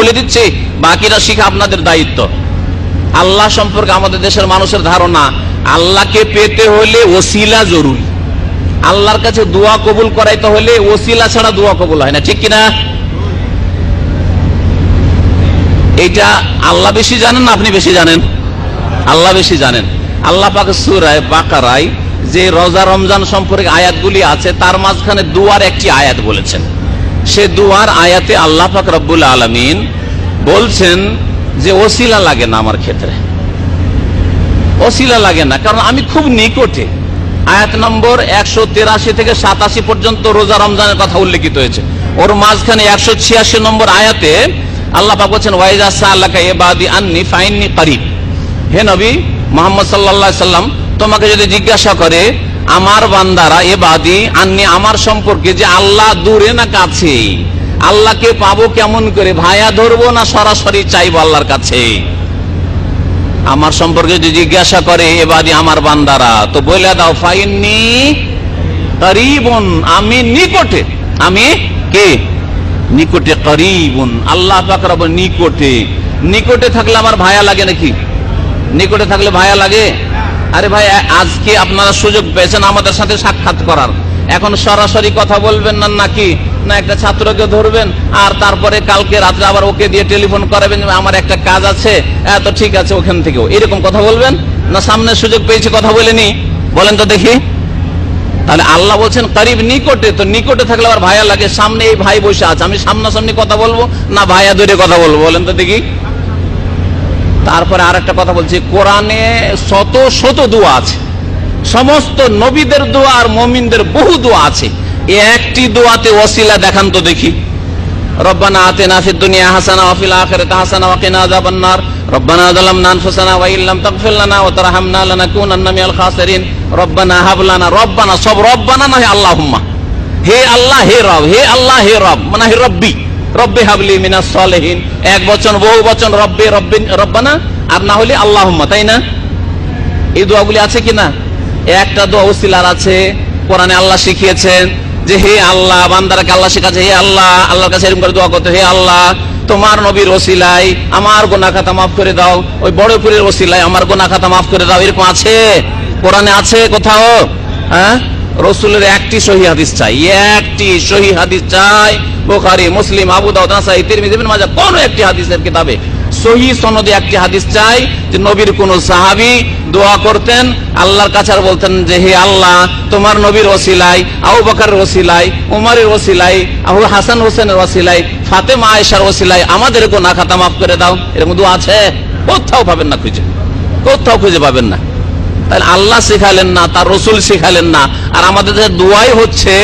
খুলে দিচ্ছি, বাকিরা শিখা আপনাদের দায়িত্ব। আল্লাহ সম্পর্কে আমাদের দেশের মানুষের ধারণা, আল্লাহকে পেতে হলে ওসিলা জরুরি। আল্লাহর কাছে দোয়া কবুল করাইতে হলে ওসিলা ছাড়া দোয়া কবুল হয় না, ঠিক কিনা? এইটা আল্লাহ বেশি জানেন না আপনি বেশি জানেন? আল্লাহ বেশি জানেন। আল্লাহ পাক সুরায় বাকারায় যে রোজা রমজান সম্পর্কে আয়াতগুলি আছে, তার মাঝখানে দুয়ার একটি আয়াত বলেছেন। সে দুয়ার আয়াতে আল্লাহ পাক রব্বুল আলমিন বলছেন যে ওসিলা লাগে না আমার ক্ষেত্রে। অশিলা লাগে না, কারণ আমি খুব নিকটে। আয়াত নম্বর একশো তেরাশি থেকে সাতাশি পর্যন্ত রোজা রমজানের কথা উল্লেখিত হয়েছে। ওর মাঝখানে একশো ছিয়াশি নম্বর আয়াতে আল্লাহ পাক বলছেন, ওয়াইজা সাল্লাহ এবাদি আননি ফাইননি করিব। হে নবী মোহাম্মদ সাল্লাহ সাল্লাম, তোমাকে যদি জিজ্ঞাসা করে আমার বান্দারা এবাদি আননি আমার সম্পর্কে যে আল্লাহ দূরে না কাছে আল্লাহকে পাবো কেমন করে, ভায়া ধরবো না সরাসরি চাইব আল্লাহর কাছে? আমার সম্পর্কে যদি জিজ্ঞাসা করে, এ এবারে আমার বান্দারা, তো বলে দাও, ফাইননি করিবন, আমি নিকটে, আমি কে? নিকটে করিবন, আল্লাহ নিকটে। নিকটে থাকলে আমার ভায়া লাগে নাকি? নিকটে থাকলে ভায়া লাগে? আরে ভাই, আজকে আপনারা সুযোগ পেয়েছেন আমাদের সাথে সাক্ষাৎ করার। এখন সরাসরি কথা বলবেন না, নাকি? না, একটা ছাত্রকে ধরবেন, আর তারপরে কালকে রাত্রে আবার ওকে দিয়ে টেলিফোন করাবেন, আমার একটা কাজ আছে এত ঠিক আছে ওখান থেকেও। এরকম কথা বলবেন? না, সামনে সুযোগ পেয়েছি, কথা বলেনি বলেন তো দেখি। তাহলে আল্লাহ বলছেন, করিব নিকটে। তো নিকটে থাকলে আবার ভাইয়া লাগে, সামনে এই ভাই বসে আছে। আমি সামনাসামনি কথা বলব, না ভাইয়া দূরে কথা বলব? বলেন তো দেখি। তারপরে আর একটা কথা বলছি, কোরআনে শত শত দোয়া আছে। সমস্ত নবীদের দোয়া আর মমিনদের বহু দোয়া আছে। একটি দোয়াতে ওসিলা দেখান তো দেখি। রব্বানা দুনিয়া হাসানা রব্বানা ওয়া ইল্লাম রব্বানা রব্বানা, সব রব্বানা না হে আল্লাহুম্মা। হে আল্লাহ, হে রব, হে আল্লাহ, হে রব মানে হে রব্বি। রব্বে হাবলি মিনাস সালেহিন। এক বচন, বহু বচন, রব্বে, রব্বি, রব্বানা। আর না হলে আল্লাহুম্মা, তাই না? এই দোয়াগুলি আছে কিনা একটা দোয়া ওসিলার আছে, কোরআনে আল্লাহ শিখিয়েছেন যে, হে আল্লাহ, বান্দারাকে আল্লাহ শিখাচ্ছে, হে আল্লাহ, আল্লাহর কাছে এরকম করে দোয়া করতে, হে আল্লাহ, তোমার নবীর ওসিলাই আমার গোনা খাতা মাফ করে দাও, ওই বড় পুরের ওসিলাই আমার গোনা খাতা মাফ করে দাও, এরকম আছে? কোরআনে আছে কোথাও? হ্যাঁ? রসুলের একটি সহি হাদিস চাই, একটি সহি হাদিস চাই। বোখারি, মুসলিম, আবু দাউদ কোন একটি হাদিসের কিতাবে সহি সনদে একটি হাদিস চাই যে নবীর কোন সাহাবী দোয়া করতেন, আল্লাহর কাছে আর বলতেন যে, হে আল্লাহ, তোমার নবীর ওসিলাই আবু বকরের ওসিলাই উমরের ওসিলাই আবু হাসান হোসেনের ওসিলাই ফাতেমা আয়েশার ওসিলাই আমাদের গোনা খাতা মাফ করে দাও। এরকম দোয়া আছে? কোথাও পাবেন না খুঁজে। কোথাও খুঁজে পাবেন না। তাহলে আল্লাহ শিখালেন না, তার রসুল শিখালেন না। আর আমাদের দোয়াই হচ্ছে,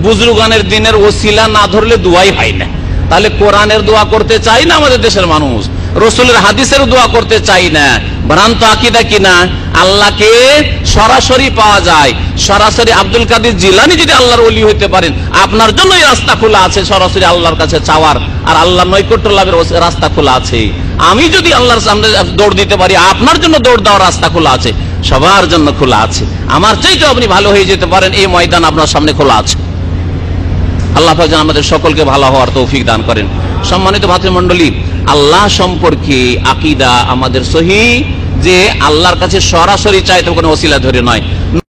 বুজরুগানের দিনের ওসিলা না ধরলে দোয়াই হয় না। তাহলে কোরআনের দোয়া করতে চাই না আমাদের দেশের মানুষ? রসুলের হাদিসের দোয়া করতে চাই না। ভ্রান্ত আকিদা কিনা আল্লাহকে সরাসরি পাওয়া যায়। সরাসরি আব্দুল কাদের জিলানি যদি আল্লাহর অলি হইতে পারেন, আপনার জন্য রাস্তা খোলা আছে সরাসরি আল্লাহর কাছে চাওয়ার। আর আল্লাহ নৈকট্য লাভের রাস্তা খোলা আছে। আমি যদি আল্লাহর সামনে দৌড় দিতে পারি, আপনার জন্য দৌড় দেওয়ার রাস্তা খোলা আছে। সবার জন্য খোলা আছে। আমার চাইতে আপনি ভালো হয়ে যেতে পারেন, এই ময়দান আপনার সামনে খোলা আছে। আল্লাহ পাক আমাদের সকলকে ভালো হওয়ার তৌফিক দান করেন। সম্মানিত ভাতৃমণ্ডলী, আল্লাহ সম্পর্কে আকিদা আমাদের সহি যে আল্লাহর কাছে সরাসরি চাইতে কোনো ওসিলা ধরে নয়।